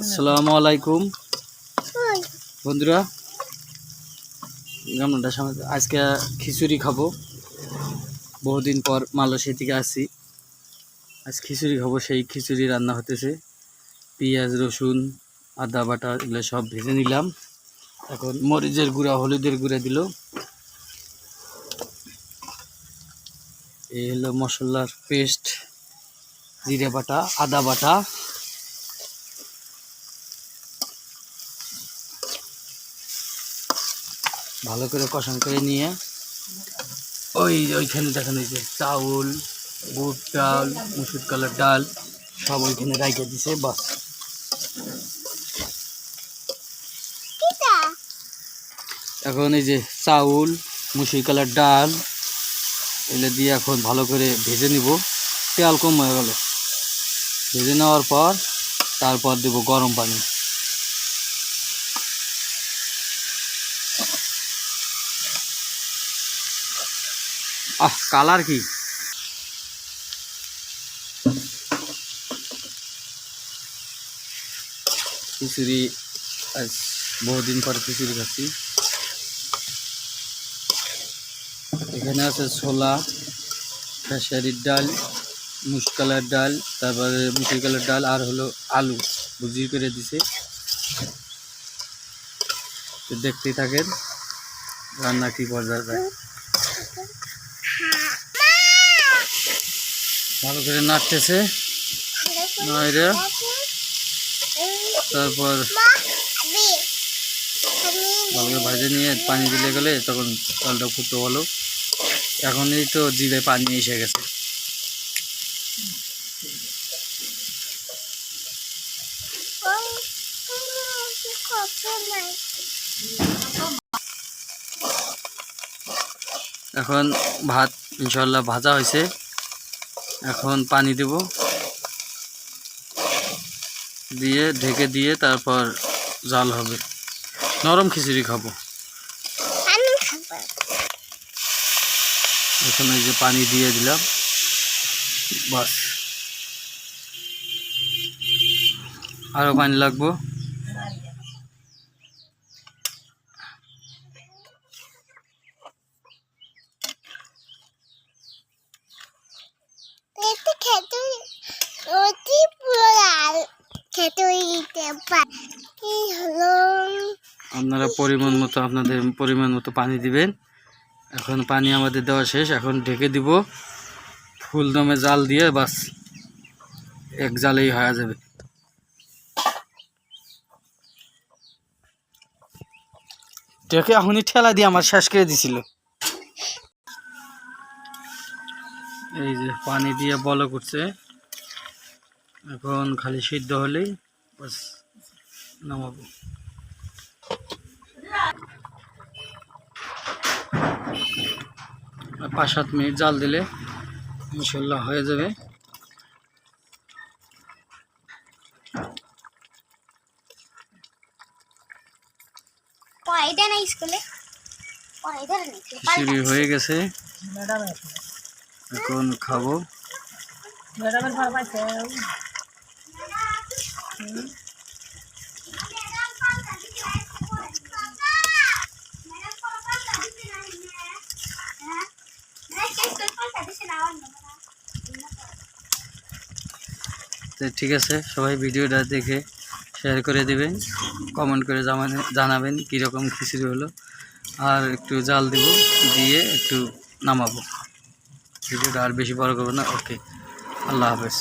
আসসালামু আলাইকুম। বন্ধুরা আজকে খিচুড়ি খাব। বহুদিন পর মালয়েশিয়া থেকে আসি। আজ খিচুড়ি খাব, সেই খিচুড়ি রান্না হতেছে। পেঁয়াজ, রসুন, আদা, বাটা, এগুলো সব ভেজে নিলাম। এখন মরিচের গুঁড়া, হলুদের গুঁড়া দিল। এই হলো মশলার পেস্ট, জিরে বাটা, আদা বাটা। ভালো করে কষান করে নিয়ে ওই ওইখানে দেখেন যে চাউল, বুট ডাল, মুসুর কালার ডাল, সব ওইখানে রাইখে দিছে, বাস। এখন এই যে চাউল, মুসুর কালার ডাল, এগুলো দিয়ে এখন ভালো করে ভেজে নিব। তেল কম হয়ে গেল। ভেজে নেওয়ার পর তারপর দেব গরম পানি। আহ, কালার কি? খিচুড়ি, আজ বহুদিন পর খিচুড়ি খাচ্ছি। এখানে আছে ছোলা, খেসারির ডাল মুসকালার ডাল, তারপরে মুসুর কালার ডাল আর হলো আলু ভুজি করে দিছে। তো দেখতেই থাকেন রান্না কি পর্যায়ে যায় ভালো করে নাড়তেছে। তারপর ভালো ভাজে নিয়ে পানি দিলে গেলে তখন চালটা ফুটতে ভালো। এখনই তো জিভে পানি এসে গেছে। এখন ভাত ইনশাল্লাহ ভাজা হয়েছে। এখন পানি দেব। দিয়ে ঢেকে দিয়ে তারপর জাল হবে। নরম খিচুড়ি খাব। এখন এই যে পানি দিয়ে দিলাম। বাস। আরও পানি লাগবো। দিতে পার। হলো? আপনারা পরিমাণ মতো আপনাদের পরিমাণ মতো পানি দিবেন। এখন পানি আমাদের দেওয়া শেষ। এখন ঢেকে দিব। ফুল দমে জাল দিয়ে বাস এক জালেই হয়ে যাবে। ঢেকে এখনই ঠেলা দিয়ে আমার শেষ করে দিছিল। এই যে পানি দিয়ে বল করছে এখন খালি সিদ্ধ হলেই বাস নামাবো। পাঁচ সাত মিনিট জাল দিলে ইনশাল্লাহ হয়ে যাবে। খিচুড়ি হয়ে গেছে। এখন খাব। তো ঠিক আছে, সবাই ভিডিওটা দেখে শেয়ার করে দিবেন কমেন্ট করে জানাবেন কীরকম খিচুড়ি হলো, আর একটু জাল দেব, দিয়ে একটু নামাবো। ভিডিওটা আর বেশি বড় করব না, ওকে, আল্লাহ হাফেজ।